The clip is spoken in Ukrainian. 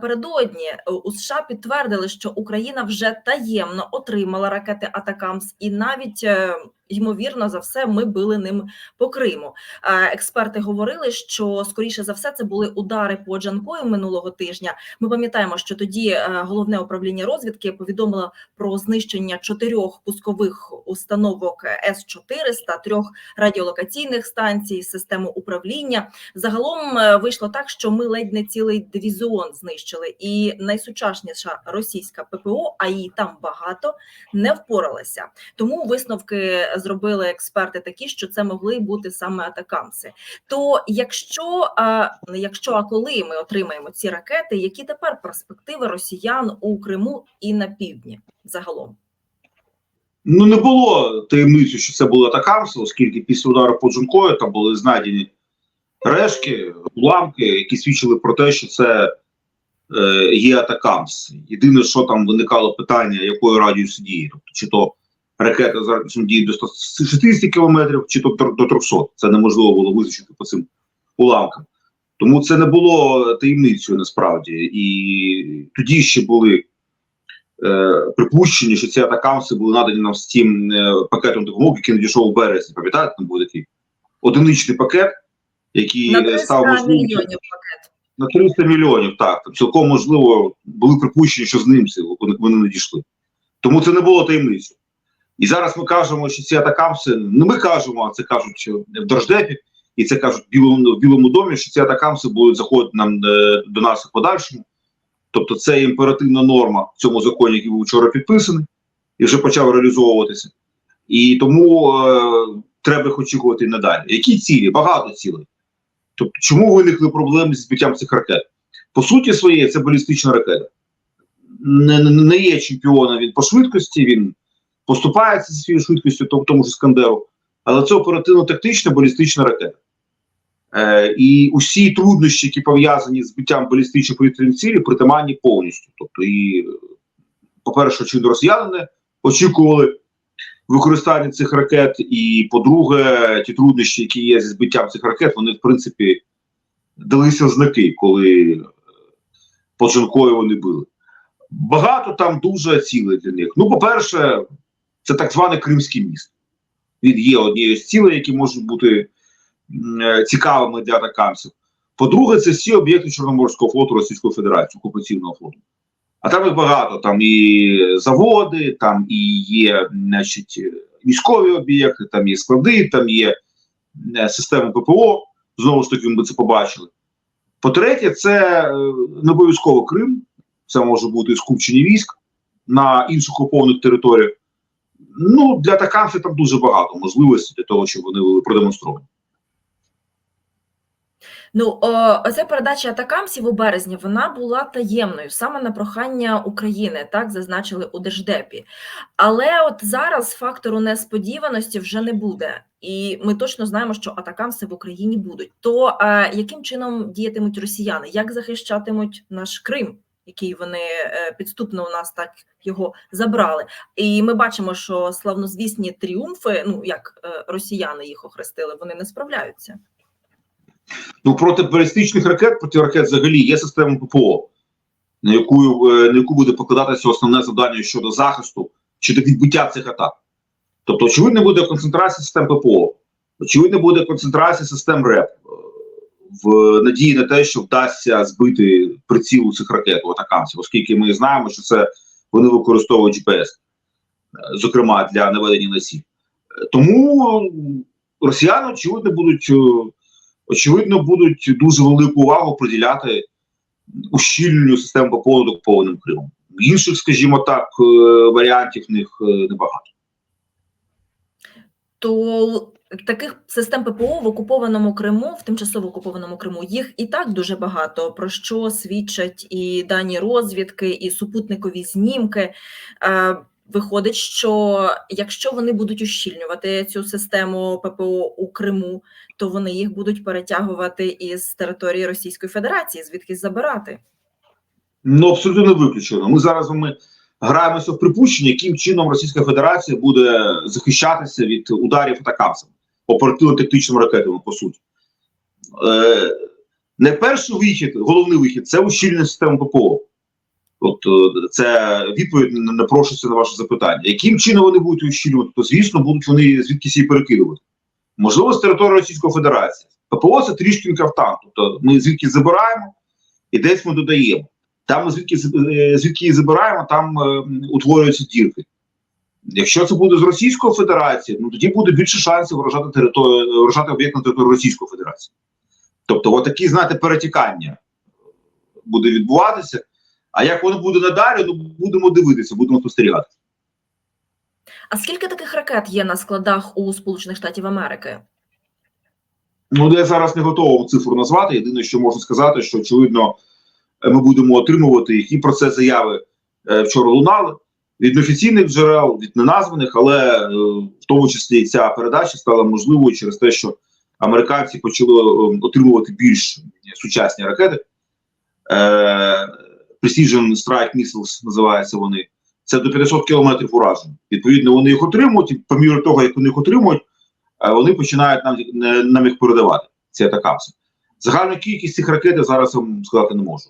напередодні е, у США підтвердили, що Україна вже таємно отримала ракети Атакамс, і навіть е, ймовірно за все ми били ним по Криму. Експерти говорили, що скоріше за все це були удари по Джанкою минулого тижня. Ми пам'ятаємо, що тоді е, головне управління розвідки повідомило про знищення чотирьох пускових установок С 400 трьох радіолокаційних станцій, систему управління. Загалом е, вийшло так, що ми ледь не цілий дивізіон знищили, і найсучасніша російська ППО, а її там багато, не впоралася. Тому висновки зробили експерти такі, що це могли бути саме атакамси. То якщо якщо, а коли ми отримаємо ці ракети, які тепер перспективи росіян у Криму і на півдні загалом? Ну не було таємниці, що це були атакамси, оскільки після удару по Джункою там були знайдені решки, уламки, які свідчили про те, що це е, є атакамс. Єдине, що там виникало питання, якою радіусу дії, тобто чи то ракета з радіусом дії до 160 кілометрів, чи то до 300. Це неможливо було визначити по цим уламкам. Тому це не було таємницею насправді. І тоді ще були е, припущення, що ці атакамси були надані нам з тим е, пакетом допомоги, який надійшов у березні. Пам'ятаєте, там був такий одиничний пакет, який На е, 300 став можливим мільйонів пакет. на 300 мільйонів. Так Там цілком можливо були припущення, що з ним вони надійшли. Тому це не було таємницею. І зараз ми кажемо, що ці атакамси, не ми кажемо, а це кажуть в Держдепі, і це кажуть в Білому, в Білому домі, що ці атакамси будуть заходити нам е, до нас в подальшому. Тобто це імперативна норма в цьому законі, який був вчора підписаний, і вже почав реалізовуватися. І тому е, треба їх очікувати надалі. Які цілі? Багато цілей. Тобто, чому виникли проблеми з збиттям цих ракет? По суті своєї, це балістична ракета. Не, не є чемпіоном він по швидкості, він поступається зі своєю швидкістю, тому, тому ж Іскандеру, але це оперативно-тактична балістична ракета. Е, і усі труднощі, які пов'язані з збиттям балістичної повітряної цілі, притаманні повністю. Тобто, і, по-перше, чи росіяни очікували використання цих ракет, і по-друге, ті труднощі, які є зі збиттям цих ракет, вони, в принципі, далися в знаки, коли е, по вони били. Багато там дуже цілей для них. Ну, по-перше, це так зване Кримський міст. Він є однією з цілей, які можуть бути е, цікавими для атакамців. По-друге, це всі об'єкти Чорноморського флоту Російської Федерації, окупаційного флоту. А там їх багато. Там і заводи, там і є значить, військові об'єкти, там є склади, там є е, система ППО. Знову ж таки, ми це побачили. По-третє, це е, не обов'язково Крим, це може бути скупчення військ на інших окупованих територіях. Ну, для атакамців там дуже багато можливостей для того, щоб вони були продемонстровані. Ну, оця передача атакамсів у березні вона була таємною саме на прохання України, так зазначили у Держдепі. Але от зараз фактору несподіваності вже не буде, і ми точно знаємо, що атакамси в Україні будуть. То е, яким чином діятимуть росіяни? Як захищатимуть наш Крим? Який вони е, підступно у нас так його забрали, і ми бачимо, що славнозвісні тріумфи, ну як е, росіяни їх охрестили, вони не справляються. Ну, проти балістичних ракет, проти ракет взагалі є система ППО, на яку, е, на яку буде покладатися основне завдання щодо захисту чи до відбиття цих атак. Тобто, очевидно, буде концентрація систем ППО, очевидно, буде концентрація систем РЕП в надії на те, що вдасться збити прицілу цих ракет у атакамців, оскільки ми знаємо, що це вони використовують GPS, е, зокрема для наведення на ціль. Е, Тому росіяни, очевидно, будуть. е, очевидно, будуть дуже велику увагу приділяти ущільненню систем ППО над окупованим Кримом. Інших, скажімо так, варіантів в них небагато. То таких систем ППО в окупованому Криму, в тимчасово окупованому Криму, їх і так дуже багато. Про що свідчать і дані розвідки, і супутникові знімки. Е, Виходить, що якщо вони будуть ущільнювати цю систему ППО у Криму, то вони їх будуть перетягувати із території Російської Федерації, звідки забирати. Ну абсолютно не виключено. Ми зараз вами граємося в припущення, яким чином Російська Федерація буде захищатися від ударів атакамсами, оперативно-тактичними ракетами, по суті. Е, Не перший вихід, головний вихід це ущільнення системи ППО. От е, це відповідь на напрошується на ваше запитання. Яким чином вони будуть ущільнювати? То звісно, будуть вони звідкись її перекидувати. Можливо, з території Російської Федерації. ППО це трішки кафтан. Тобто ми звідки забираємо і десь ми додаємо. Там звідки е, звідки її забираємо, там е, утворюються дірки. Якщо це буде з Російської Федерації, ну тоді буде більше шансів вражати територію, вражати об'єкт на території Російської Федерації. Тобто, отакі, знаєте, перетікання буде відбуватися. А як воно буде надалі, ну будемо дивитися, будемо спостерігати. А скільки таких ракет є на складах у Сполучених Штатів Америки? Ну, я зараз не готовий цифру назвати. Єдине, що можу сказати, що очевидно е, ми будемо отримувати їх, і про це заяви е, вчора лунали від неофіційних джерел, від неназваних, але е, в тому числі ця передача стала можливою через те, що американці почали е, отримувати більш сучасні ракети. Precision Strike Missiles називаються вони. Це до 500 кілометрів ураження. Відповідно, вони їх отримують, і по мірі того, як вони їх отримують, вони починають нам, нам їх передавати. Ці атакамси. Загальну кількість цих ракет зараз вам сказати не можу.